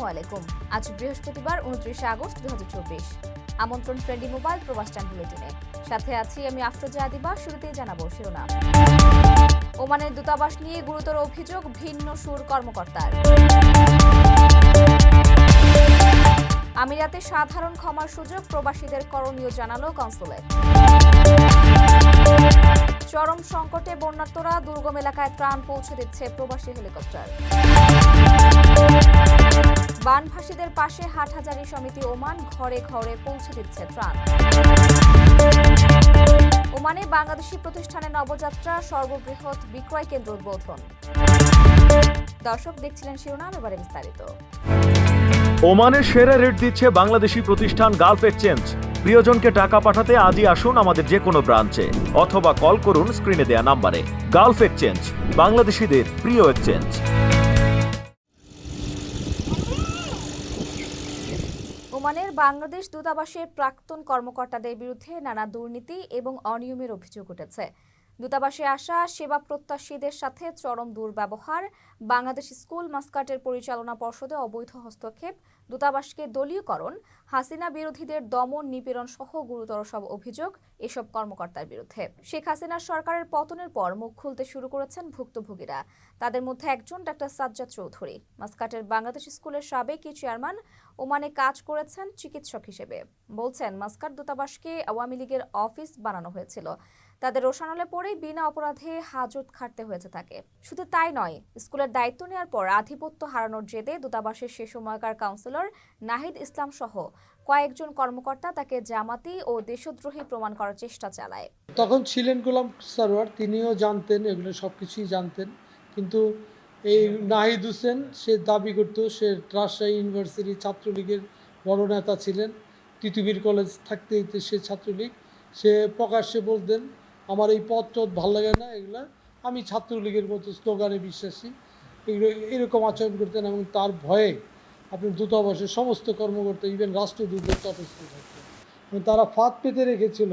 আসসালামু আলাইকুম। আজ বৃহস্পতিবার, উনত্রিশে আগস্ট দু আমন্ত্রণ ফ্রেন্ডলি মোবাইল প্রবাস টাইম বুলেটিনে। সাথে আছি আমি আফরোজা আদিবা শুরুতেই জানাব শিরোনাম। ওমানের দূতাবাস নিয়ে গুরুতর অভিযোগ, ভিন্ন সুর কর্মকর্তার। আমিরাতে সাধারণ ক্ষমার সুযোগ, প্রবাসীদের করণীয় জানালো কনসুলেট। চরম সংকটে বন্যার্তরা দুর্গম এলাকায় ত্রাণ পৌঁছে দিচ্ছে প্রবাসী হেলিকপ্টার। বানভাসীদের পাশে হাটহাজারী সমিতি ওমান ঘরে ঘরে পৌঁছে দিচ্ছে ত্রাণ। ওমানে বাংলাদেশি প্রতিষ্ঠানের নবযাত্রা, সর্ববৃহৎ বিক্রয় কেন্দ্র উদ্বোধন। দর্শক দেখছিলেন শিরোনাম, এবারে বিস্তারিত। ওমানের সেরা রেট দিচ্ছে বাংলাদেশি প্রতিষ্ঠান গালফ এক্সচেঞ্জ। প্রিয়জনকে টাকা পাঠাতে আজই আসুন আমাদের যে কোনো ব্রাঞ্চে, অথবা কল করুন স্ক্রিনে দেয়া নাম্বারে। গালফ এক্সচেঞ্জ, বাংলাদেশিদের প্রিয় এক্সচেঞ্জ। ওমানের বাংলাদেশ দূতাবাসের প্রাক্তন কর্মকর্তাদের বিরুদ্ধে নানা দুর্নীতি এবং অনিয়মের অভিযোগ উঠেছে। দূতাবাসে আসা সেবা প্রত্যাশীদের সাথে চরম দুর্ব্যবহার, বাংলাদেশ স্কুল মাস্কাটের পরিচালনা পর্ষদে অবৈধ হস্তক্ষেপ দূতাবাসকে দলীয়করণ, হাসিনা বিরোধীদের দমন, নিপীড়ন সহ গুরুতর সব অভিযোগ এসব কর্মকর্তার বিরুদ্ধে। শেখ হাসিনার সরকারের পতনের পর মুখ খুলতে শুরু করেছেন ভুক্তভোগীরা। তাদের মধ্যে একজন ডাক্তার সাজ্জাদ চৌধুরী। মাস্কাটের বাংলাদেশ স্কুলের সাবেক চেয়ারম্যান ওমানে কাজ করেছেন চিকিৎসক হিসেবে। বলছেন, মাস্কাট দূতাবাসকে আওয়ামী লীগের অফিস বানানো হয়েছিল। তাদের রোশানলে পড়েই বিনা অপরাধে হাজত খাটতে হয়েছে তাকে। শুধু তাই নয়, স্কুলের দায়িত্ব নেওয়ার পর আধিপত্য হারানোর জেদে দূতাবাসের সে সময়কার কাউন্সিলর নাহিদ ইসলাম সহ কয়েকজন কর্মকর্তা তাকে জামাতি ও দেশদ্রোহী প্রমাণ করার চেষ্টা চালায়। তখন ছিলেন গোলাম সারোয়ার, তিনিও জানতেন, এগুলো সব কিছুই জানতেন। কিন্তু এই নাহিদ হোসেন, সে দাবি করত, সে রাজশাহী ইউনিভার্সিটি ছাত্রলীগের বড় নেতা ছিলেন তিতুবির কলেজ থাকতে সে ছাত্রলীগ। সে প্রকাশ্যে বলতেন আমার এই পথ টথ ভালো লাগে না, এগুলা। আমি ছাত্রলীগের মতো স্লোগানে বিশ্বাসী। এগুলো এরকম আচরণ করতেন এবং তার ভয়ে আপনি দূতাবাসের সমস্ত কর্মকর্তা ইভেন রাষ্ট্রদূতের তটস্থ থাকতেন। এবং তারা ফাঁদ পেতে রেখেছিল,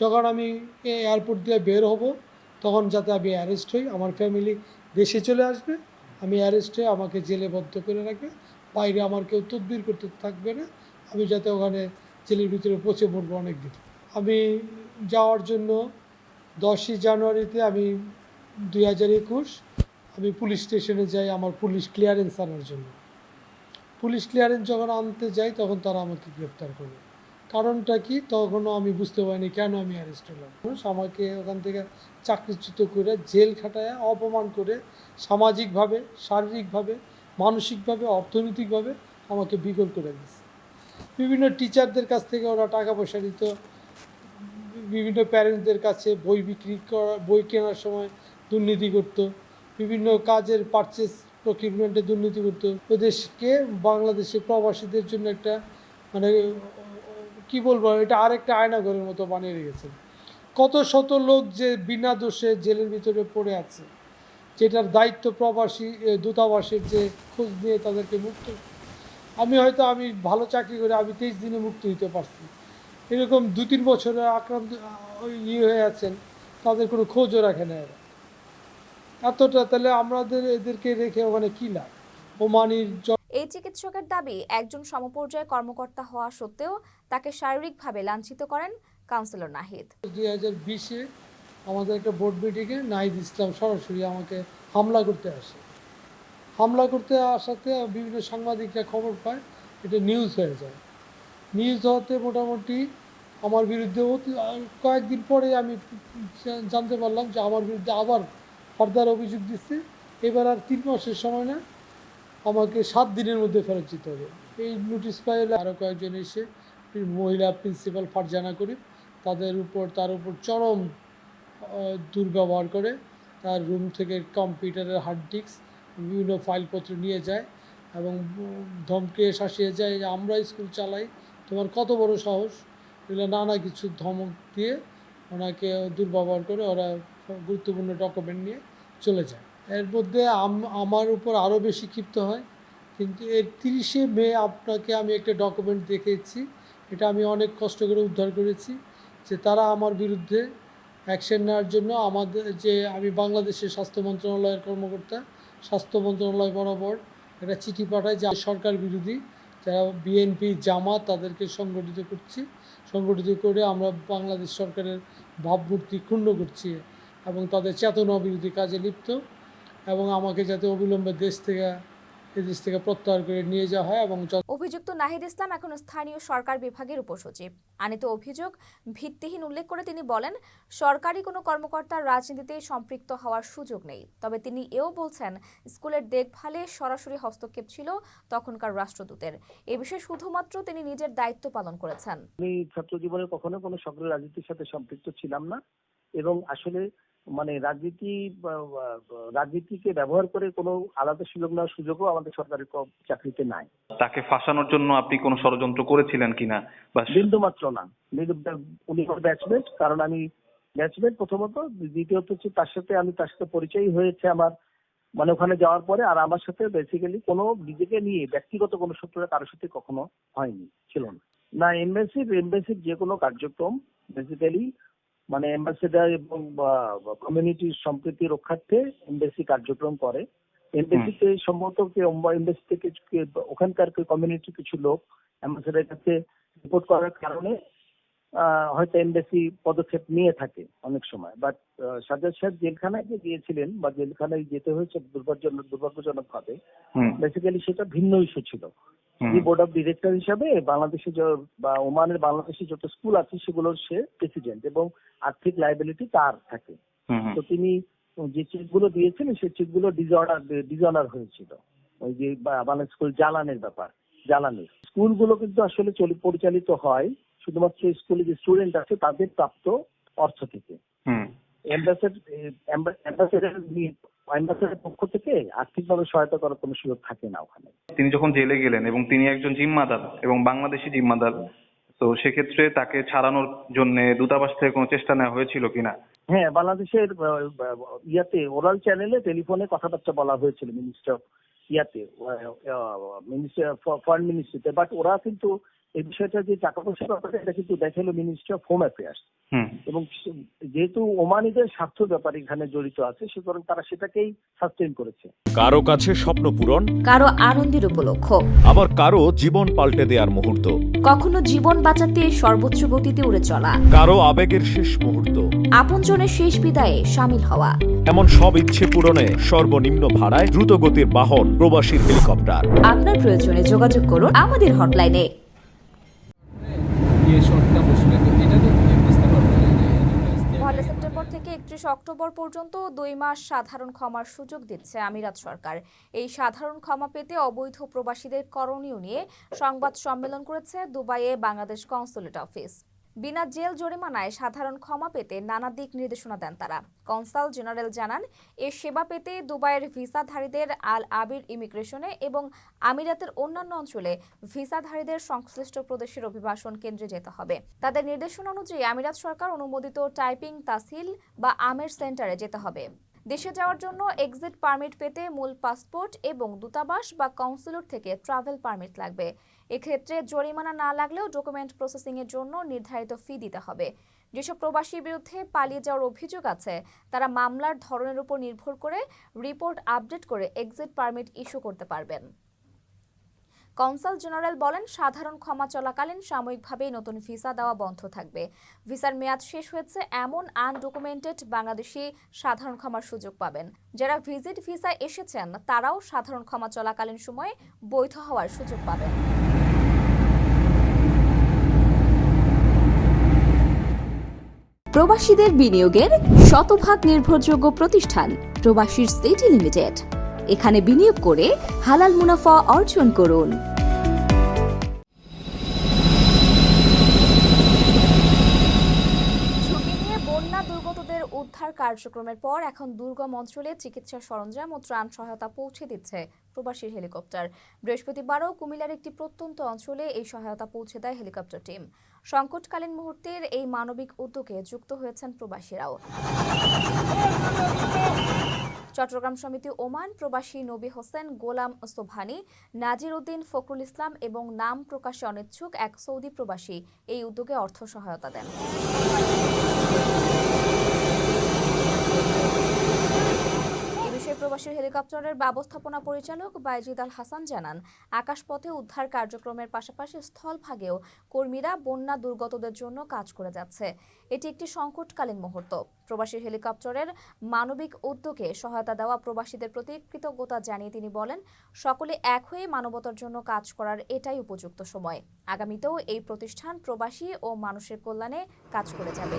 যখন আমি এয়ারপোর্ট দিয়ে বের হব, তখন যাতে আমি অ্যারেস্ট হই, আমার ফ্যামিলি দেশে চলে আসবে, আমি অ্যারেস্ট হয়ে আমাকে জেলে বদ্ধ করে রাখবে। বাইরে আমার কেউ তদবির করতে থাকবে না, আমি যাতে ওখানে জেলের ভিতরে পচে পড়ব অনেক দিন আমি যাওয়ার জন্য দশই জানুয়ারিতে আমি দুই হাজার একুশ আমি পুলিশ স্টেশনে যাই আমার পুলিশ ক্লিয়ারেন্স আনার জন্য। পুলিশ ক্লিয়ারেন্স যখন আনতে যাই তখন তারা আমাকে গ্রেপ্তার করবে কারণটা কি? তখনও আমি বুঝতে পারিনি কেন আমি অ্যারেস্ট হলাম। আমাকে ওখান থেকে চাকরিচ্যুত করে জেল খাটায়, অপমান করে সামাজিকভাবে, শারীরিকভাবে, মানসিকভাবে, অর্থনৈতিকভাবে আমাকে বিকল করে দিচ্ছে বিভিন্ন টিচারদের কাছ থেকে ওরা টাকা পয়সা নিত বিভিন্ন প্যারেন্টসদের কাছে বই বিক্রি করা, বই কেনার সময় দুর্নীতি করতো। বিভিন্ন কাজের পারচেস প্রকিউরমেন্টে দুর্নীতি করতো। ওদেশকে বাংলাদেশে প্রবাসীদের জন্য একটা মানে কি বলব, এটা আরেকটা আয়নাঘরের মতো বানিয়ে রেখেছেন কত শত লোক যে বিনা দোষে জেলের ভিতরে পড়ে আছে, যেটার দায়িত্ব প্রবাসী দূতাবাসের যে খোঁজ নিয়ে তাদেরকে মুক্ত। আমি হয়তো, আমি ভালো চাকরি করে আমি তেইশ দিনে মুক্ত হইতে পারছি। এরকম দু তিন বছরে আক্রান্ত ওই ইয়ে হয়ে আছেন তাদের কোনো খোঁজও রাখে না এরা। এতটা তাহলে আমাদের এদেরকে রেখে ওখানে কী লাভ? ওমানির এই চিকিৎসকের দাবি একজন সমপর্যায় কর্মকর্তা হওয়া সত্ত্বেও তাকে শারীরিকভাবে লাঞ্ছিত করেন কাউন্সিলর নাহিদ। দুই হাজার বিশে আমাদের একটা বোর্ড মিটিংয়ে নাহিদ ইসলাম সরাসরি আমাকে হামলা করতে আসে। হামলা করতে আসাতে বিভিন্ন সাংবাদিকরা খবর পায় এটা নিউজ হয়ে যায়। নিউজ হওয়াতে মোটামুটি আমার বিরুদ্ধে কয়েকদিন পরে আমি জানতে পারলাম যে আমার বিরুদ্ধে আবার ফার্দার অভিযোগ দিচ্ছে। এবার আর তিন মাসের সময় না আমাকে সাত দিনের মধ্যে ফেরত যেতে হবে। এই নোটিশ পাইলে আরও কয়েকজন এসে মহিলা প্রিন্সিপাল ফারজানা করিম তাদের উপর, তার উপর চরম দুর্ব্যবহার করে তার রুম থেকে কম্পিউটারের হার্ড ডিস্ক বিভিন্ন ফাইলপত্র নিয়ে যায় এবং ধমকে শাসিয়ে যায় আমরা স্কুল চালাই তোমার কত বড় সাহস? এগুলো নানা কিছু ধমক দিয়ে ওনাকে দুর্ব্যবহার করে ওরা গুরুত্বপূর্ণ ডকুমেন্ট নিয়ে চলে যায়। এর মধ্যে আম- আমার উপর আরও বেশি ক্ষিপ্ত হয়। কিন্তু এর তিরিশে মে আপনাকে আমি একটা ডকুমেন্ট দেখেছি এটা আমি অনেক কষ্ট করে উদ্ধার করেছি যে তারা আমার বিরুদ্ধে অ্যাকশন নেওয়ার জন্য আমাদের যে আমি বাংলাদেশের স্বাস্থ্য মন্ত্রণালয়ের কর্মকর্তা, স্বাস্থ্য মন্ত্রণালয় বরাবর একটা চিঠি পাঠায় যে সরকার বিরোধী যারা বিএনপি জামাত তাদেরকে সংগঠিত করছি। সংগঠিত করে আমরা বাংলাদেশ সরকারের ভাবমূর্তি ক্ষুণ্ণ করছি এবং তাদের চেতনা বিরোধী কাজে লিপ্ত এবং আমাকে যাতে অবিলম্বে দেশ থেকে, এদেশ থেকে প্রত্যাহার করে নিয়ে যাওয়া হয় এবং অভিযুক্ত নাহিদ ইসলাম এখন স্থানীয় সরকার বিভাগের উপসচিব। আনিত অভিযোগ ভিত্তিহীন উল্লেখ করে তিনি বলেন, সরকারি কোনো কর্মকর্তার রাজনীতিতে সম্পৃক্ত হওয়ার সুযোগ নেই। তবে তিনি এও বলছেন, স্কুলের দেখভালে সরাসরি হস্তক্ষেপ ছিল তখনকার রাষ্ট্রদূতের। এ বিষয়ে শুধুমাত্র তিনি নিজের দায়িত্ব পালন করেছেন। আমি ছাত্র জীবনে কখনো কোনো সক্রিয় রাজনীতির সাথে সম্পৃক্ত ছিলাম না এবং আসলে মানে রাজনীতি রাজনীতিকে ব্যবহার করে কোনো আলাদা সুযোগ নেওয়ার সুযোগও আমাদের সরকারি চাকরিতে নাই। তাকে ফাঁসানোর জন্য আপনি কোনো ষড়যন্ত্র করেছিলেন কিনা? বা বিন্দু মাত্র না। উনি ব্যাচমেট কারণ আমি ব্যাচমেট প্রথমত। দ্বিতীয়ত হচ্ছে তার সাথে আমি তার সাথে পরিচয় হয়েছে আমার। মানে ওখানে যাওয়ার পরে আর আমার সাথে বেসিক্যালি কোনো নিজেকে নিয়ে ব্যক্তিগত কোনো সূত্রে কারোর সাথে কখনো হয়নি ছিল না। না এমবেসির এমবেসির যে কোনো কার্যক্রম বেসিক্যালি মানে অ্যাম্বাসেডার এবং কমিউনিটির সম্প্রীতি রক্ষার্থে এমবেসি কার্যক্রম করে। এমবেসিতে সম্ভবত এমবেসি থেকে ওখানকার কমিউনিটির কিছু লোক অ্যাম্বাসেডারের কাছে রিপোর্ট করার কারণে হয়তো এমবেসি পদক্ষেপ নিয়ে থাকে অনেক সময়। বাট সাজ্জাদ সাহেব জেলখানায় যে গিয়েছিলেন বা জেলখানায় যেতে হয়েছে দুর্ভাগ্যজনক দুর্ভাগ্যজনক ভাবে বেসিক্যালি সেটা ভিন্ন ইস্যু ছিল। যে বোর্ড অফ ডিরেক্টর হিসাবে বাংলাদেশে বা ওমানের বাংলাদেশে যত স্কুল আছে সেগুলোর সে প্রেসিডেন্ট এবং আর্থিক লাইবিলিটি তার থাকে। তো তিনি যে চেকগুলো দিয়েছিলেন সেই চেকগুলো ডিজঅর্ডার ডিজঅনার হয়েছিল। ওই যে বা- বাংলা স্কুল জ্বালানের ব্যাপার জ্বালানির। স্কুলগুলো কিন্তু আসলে চলি- পরিচালিত হয় শুধুমাত্র স্কুলে যে স্টুডেন্ট আছে তাদের প্রাপ্ত অর্থ থেকে। অ্যাম্বাসেডারের পক্ষ থেকে আর্থিকভাবে সহায়তা করার কোনো সুযোগ থাকে না ওখানে। তিনি যখন জেলে গেলেন এবং তিনি একজন জিম্মাদার এবং বাংলাদেশি জিম্মাদার তো সেক্ষেত্রে তাকে ছাড়ানোর জন্য দূতাবাস থেকে কোনো চেষ্টা নেওয়া হয়েছিল কিনা? হ্যাঁ বাংলাদেশের ইয়াতে ওরাল চ্যানেলে টেলিফোনে কথাবার্তা বলা হয়েছিল মিনিস্টার ইয়াতে মিনিস্টার ফরেন মিনিস্ট্রিতে বাট ওরা কিন্তু এই বিষয়টা যে টাকা পয়সার ব্যাপারে এটা কিন্তু দেখাল মিনিস্ট্রি অফ হোম। অ্যাফেয়ার্স এবং যেহেতু ওমানিদের স্বার্থ ব্যাপার এখানে জড়িত আছে সুতরাং তারা সেটাকেই সাস্টেন করেছে। কারও কাছে স্বপ্ন পূরণ কারও আনন্দের উপলক্ষ। আবার কারও জীবন পাল্টে দেওয়ার মুহূর্ত। কখনো জীবন বাঁচাতে সর্বোচ্চ গতিতে উড়ে চলা। কারও আবেগের শেষ মুহূর্ত। আপনজনের শেষ বিদায়ে সামিল হওয়া। এমন সব ইচ্ছে পূরণে সর্বনিম্ন ভাড়ায় দ্রুত গতির বাহন প্রবাসীর হেলিকপ্টার। আপনার প্রয়োজনে যোগাযোগ করুন আমাদের হটলাইনে। পয়লা সেপ্টেম্বর থেকে একত্রিশ অক্টোবর পর্যন্ত দুই মাস সাধারণ ক্ষমার সুযোগ দিচ্ছে আমিরাত সরকার। এই সাধারণ ক্ষমা পেতে অবৈধ প্রবাসীদের করণীয় নিয়ে সংবাদ সম্মেলন করেছে দুবাইয়ে বাংলাদেশ কনসুলেট অফিস। বিনা জেল জরিমানায় সাধারণ ক্ষমা পেতে নানা দিক নির্দেশনা দেন তারা। কনসাল জেনারেল জানান, এ সেবা পেতে দুবাইয়ের ভিসাধারীদের আল আবির ইমিগ্রেশনে এবং আমিরাতের অন্যান্য অঞ্চলে ভিসাধারীদের সংশ্লিষ্ট প্রদেশের অভিবাসন কেন্দ্রে যেতে হবে। তাদের নির্দেশনা অনুযায়ী আমিরাত সরকার অনুমোদিত টাইপিং তাসিল বা আমের সেন্টারে যেতে হবে। দেশে যাওয়ার জন্য এক্সিট পারমিট পেতে মূল পাসপোর্ট এবং দূতাবাস বা কাউন্সিলর থেকে ট্রাভেল পারমিট লাগবে। এক্ষেত্রে জরিমানা না লাগলেও ডকুমেন্ট প্রসেসিংয়ের জন্য নির্ধারিত ফি দিতে হবে। যেসব প্রবাসীর বিরুদ্ধে পালিয়ে যাওয়ার অভিযোগ আছে, তারা মামলার ধরনের উপর নির্ভর করে রিপোর্ট আপডেট করে এক্সিট পারমিট ইস্যু করতে পারবেন। কনসাল জেনারেল বলেন, সাধারণ ক্ষমা চলাকালীন সাময়িকভাবেই নতুন ভিসা দেওয়া বন্ধ থাকবে। ভিসার মেয়াদ শেষ হয়েছে এমন আনডকুমেন্টেড বাংলাদেশি সাধারণ ক্ষমার সুযোগ পাবেন। যারা ভিজিট ভিসা এসেছেন, তারাও সাধারণ ক্ষমা চলাকালীন সময়ে বৈধ হওয়ার সুযোগ পাবেন। প্রবাসীদের বিনিয়োগের শতভাগ নির্ভরযোগ্য প্রতিষ্ঠান প্রবাসীর সিটি লিমিটেড। এখানে বিনিয়োগ করে হালাল মুনাফা অর্জন করুন। উদ্ধার কার্যক্রমের পর এখন দুর্গম অঞ্চলে চিকিৎসা সরঞ্জাম ও ত্রাণ সহায়তা পৌঁছে দিচ্ছে প্রবাসীর হেলিকপ্টার। বৃহস্পতিবারও কুমিল্লার একটি প্রত্যন্ত অঞ্চলে এই সহায়তা পৌঁছে দেয় হেলিকপ্টার টিম। সংকটকালীন মুহূর্তের এই মানবিক উদ্যোগে যুক্ত হয়েছেন প্রবাসীরাও। চট্টগ্রাম সমিতি ওমান প্রবাসী নবী হোসেন গোলাম সোভানি নাজির উদ্দিন ফখরুল ইসলাম এবং নাম প্রকাশে অনিচ্ছুক এক সৌদি প্রবাসী এই উদ্যোগে অর্থ সহায়তা দেন। বাংলাদেশের প্রবাসী হেলিকপ্টারের ব্যবস্থাপনা পরিচালক বাইজিদ আল হাসান জানান, আকাশপথে উদ্ধার কার্যক্রমের পাশাপাশি স্থলভাগেও কর্মীরা বন্যা দুর্গতদের জন্য কাজ করে যাচ্ছে। এটি একটি সংকটকালীন মুহূর্ত। প্রবাসী হেলিকপ্টারের মানবিক উদ্যোগে সহায়তা দেওয়া প্রবাসীদের প্রতি কৃতজ্ঞতা জানিয়ে তিনি বলেন, সকলে এক হয়ে মানবতার জন্য কাজ করার এটাই উপযুক্ত সময়। আগামীতেও এই প্রতিষ্ঠান প্রবাসী ও মানুষের কল্যাণে কাজ করে যাবে।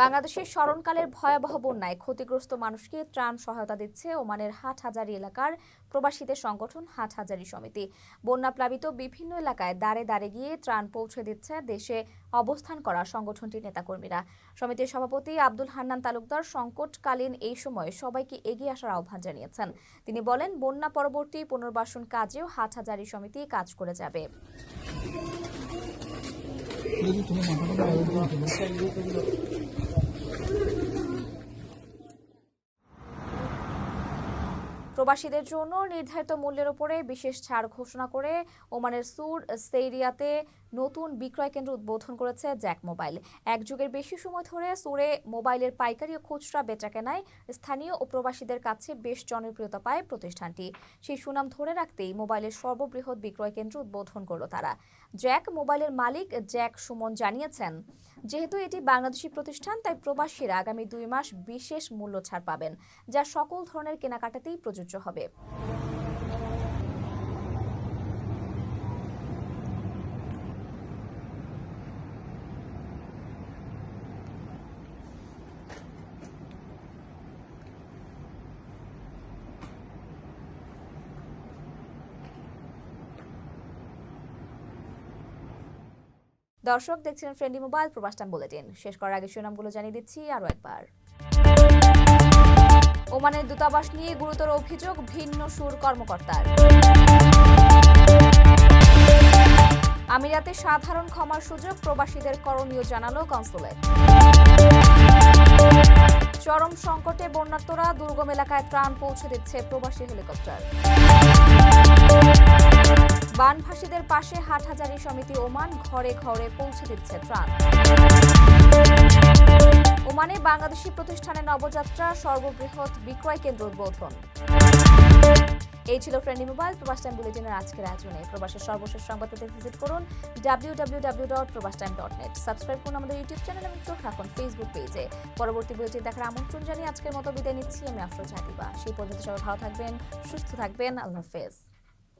বাংলাদেশের স্মরণকালের ভয়াবহ বন্যায় ক্ষতিগ্রস্ত মানুষকে ত্রাণ সহায়তা দিচ্ছে ওমানের হাটহাজারী এলাকার প্রবাসীদের সংগঠন হাটহাজারী সমিতি। বন্যা প্লাবিত বিভিন্ন এলাকায় দাঁড়ে দাঁড়ে গিয়ে ত্রাণ পৌঁছে দিচ্ছে দেশে অবস্থান করা সংগঠনটির নেতাকর্মীরা। সমিতির সভাপতি আব্দুল হান্নান তালুকদার সংকটকালীন এই সময়ে সবাইকে এগিয়ে আসার আহ্বান জানিয়েছেন। তিনি বলেন, বন্যা পরবর্তী পুনর্বাসন কাজেও হাটহাজারী সমিতি কাজ করে যাবে। প্রবাসীদের জন্য নির্ধারিত মূল্যের উপরে বিশেষ ছাড় ঘোষণা করে ওমানের সুর সেইরিয়াতে নতুন বিক্রয় কেন্দ্র উদ্বোধন করেছে জ্যাক মোবাইল। এক যুগের বেশি সময় ধরে সোরে মোবাইলের পাইকারি ও খুচরা বেচাকেনায় স্থানীয় ও প্রবাসীদের কাছে বেশ জনপ্রিয়তা পায় প্রতিষ্ঠানটি। সেই সুনাম ধরে রাখতেই মোবাইলের সর্ববৃহৎ বিক্রয় কেন্দ্র উদ্বোধন করল তারা। জ্যাক মোবাইলের মালিক জ্যাক সুমন জানিয়েছেন, যেহেতু এটি বাংলাদেশি প্রতিষ্ঠান, তাই প্রবাসীরা আগামী দুই মাস বিশেষ মূল্য ছাড় পাবেন, যা সকল ধরনের কেনাকাটাতেই প্রযোজ্য হবে। দর্শক দেখছিলেন friendly mobile Probash time bulletin. শেষ করার আগে শিরোনামগুলো জানিয়ে দিচ্ছি আরও একবার। ওমানের দূতাবাস নিয়ে গুরুতর অভিযোগ, ভিন্ন সুর কর্মকর্তার। আমিরাতে সাধারণ ক্ষমার সুযোগ প্রবাসীদের করণীয় জানালো কনসুলেট। চরম সংকটে বন্যার্তরা দুর্গম এলাকায় ত্রাণ পৌঁছে দিচ্ছে প্রবাসী হেলিকপ্টার। বানভাসীদের পাশে হাটহাজারী সমিতি ওমান ঘরে ঘরে পৌঁছে দিচ্ছে ত্রাণ। ওমানে বাংলাদেশি প্রতিষ্ঠানের নবযাত্রা, সর্ববৃহৎ বিক্রয় কেন্দ্র উদ্বোধন। এই ছিল ফ্রেন্ডলি মোবাইল প্রবাস টাইম বুলেটিনের আজকের আয়োজনে। প্রবাসের সর্বশেষ সংবাদ পেতে ভিজিট করুন W W W dot Probash time dot net subscribe করুন আমাদের ইউটিউব চ্যানেল এবং চোখ রাখুন ফেসবুক পেজে পরবর্তী বুলেটিন দেখার আমন্ত্রণ জানিয়ে আজকের মতো বিদায় নিচ্ছি। আমি আফরোজ হাতিবা সেই পর্যন্ত সবাই ভালো থাকবেন, সুস্থ থাকবেন। আল্লাহ হাফেজ।